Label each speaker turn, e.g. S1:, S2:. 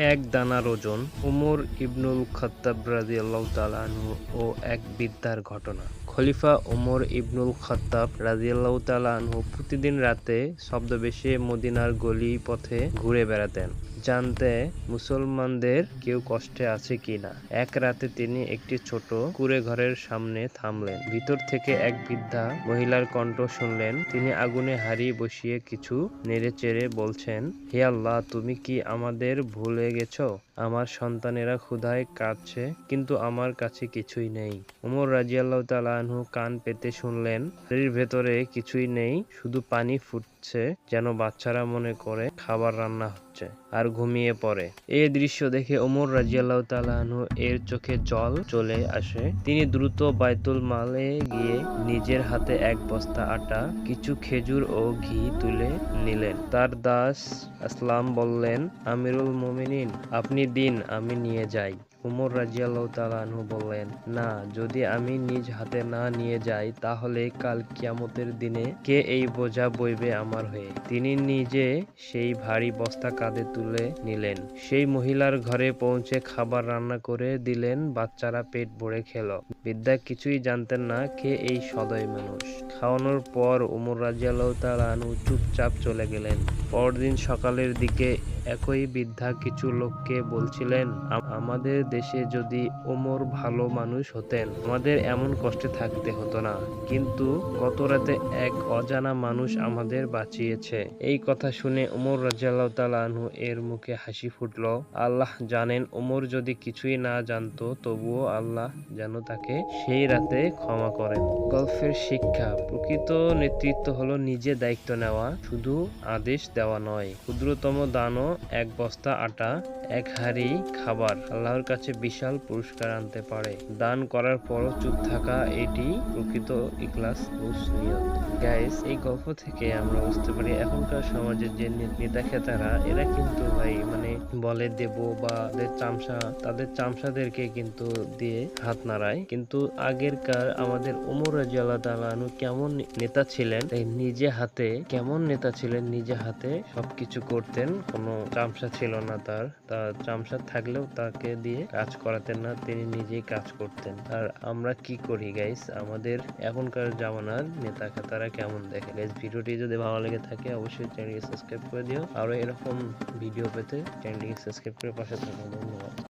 S1: এক দানার ওজন উমর ইবনুল খত্তাব রাজিয়াল্লাহু তাআলা আনহু ও এক বিদ্যার ঘটনা। খলিফা ওমর ইবনুল খত্তাব রাজিয়াল্লাহু আনহু প্রতিদিন রাতে ছদ্মবেশে মদিনার গলি পথে ঘুরে বেড়াতেন। জানতে মুসলমানদের কেউ কষ্টে আছে কিনা। এক রাতে তিনি একটি ছোট কুড়ে ঘরের সামনে থামলেন। ভিতর থেকে এক বৃদ্ধা মহিলার কণ্ঠ শুনলেন। তিনি আগুনে হাড়ি বসিয়ে কিছু নেড়েচেড়ে বলছেন, হে আল্লাহ, তুমি কি আমাদের ভুলে গেছো? আমার সন্তানেরা ক্ষুধায় কাঁদছে, কিন্তু আমার কাছে কিছুই নেই। উমর রাজিয়াল্লাহ আনহু কান পেতে শুনলেন এর ভেতরে কিছুই নেই, শুধু পানি ফুটছে, যেন বাচ্চারা মনে করে খাবার রান্না হচ্ছে আর ঘুমিয়ে পড়ে। এই দৃশ্য দেখে ওমর রাজিয়াল্লাহ তালু এর চোখে জল চলে আসে। তিনি দ্রুত বাইতুল মালে গিয়ে নিজের হাতে এক বস্তা আটা, কিছু খেজুর ও ঘি তুলে নিলেন। তার দাস আসলাম বললেন, আমিরুল মোমিনিন, আপনি দিন, আমি নিয়ে যাই। উমর রাজিয়াল্লাহ তাআলাহু বললেন, না, যদি আমি নিজ হাতে না নিয়ে যাই, তাহলে কাল কিয়ামতের দিনে কে এই বোঝা বইবে আমার হয়ে? তিনি নিজে সেই ভারী বস্তা কাঁধে তুলে নিলেন। সেই মহিলার ঘরে পৌঁছে খাবার রান্না করে দিলেন, বাচ্চারা পেট ভরে খেল। বিদ্যা কিছুই জানতেন না কে এই সদয় মানুষ। খাওয়ানোর পর উমর রাজিয়াল্লাহ তাআলাহু চুপচাপ চলে গেলেন। পরদিন সকালের দিকে একই বৃদ্ধা কিছু লোককে বলছিলেন আমাদের দেশে যদি ওমর ভালো মানুষ হতেন, আমাদের এমন কষ্টে থাকতে হতো না। কিন্তু গত রাতে এক অজানা মানুষ আমাদের বাঁচিয়েছে। এই কথা শুনে ওমর তাআলাহু এর মুখে হাসি ফুটলো। আল্লাহ জানেন, ওমর যদি কিছুই না জানতো, তবুও আল্লাহ যেন তাকে সেই রাতে ক্ষমা করেন। গল্পের শিক্ষা, প্রকৃত নেতৃত্ব হলো নিজে দায়িত্ব নেওয়া, শুধু আদেশ দেওয়া নয়, ক্ষুদ্রতম দানও এক বস্তা আটা, এক হাঁড়ি খাবার আল্লাহর কাছে বিশাল পুরস্কার আনতে পারে। দান করার পরও চুপ থাকা এটি প্রকৃত নিয়ত। গাইস এই গল্প থেকে আমরা বুঝতে পারি, এখনকার সমাজের যে নেতা খেতারা এরা কিন্তু ভাই মানে বলে দেব বা তাদের চামচা, তাদের চামচাদেরকে কিন্তু দিয়ে হাত নাড়ায়। কিন্তু আগেরকার আমাদের ওমর রাজিয়াল্লাহ তাআলাহু কেমন নেতা ছিলেন, তাই নিজে হাতে, কেমন নেতা ছিলেন, নিজে হাতে সবকিছু করতেন, কোনো চামচা ছিল না তার। তা চামচা থাকলেও তাকে দিয়ে কাজ করাতেন না, তিনি নিজেই কাজ করতেন। আর আমরা কি করি গাইস আমাদের এখনকার জামানার নেতা তারা কেমন দেখে? গাইস ভিডিওটি যদি ভালো লেগে থাকে, অবশ্যই চ্যানেলকে সাবস্ক্রাইব করে দিও। আরও এরকম ভিডিও পেতে চ্যানেলটিকে সাবস্ক্রাইব করে পাশে থাকুন। ধন্যবাদ।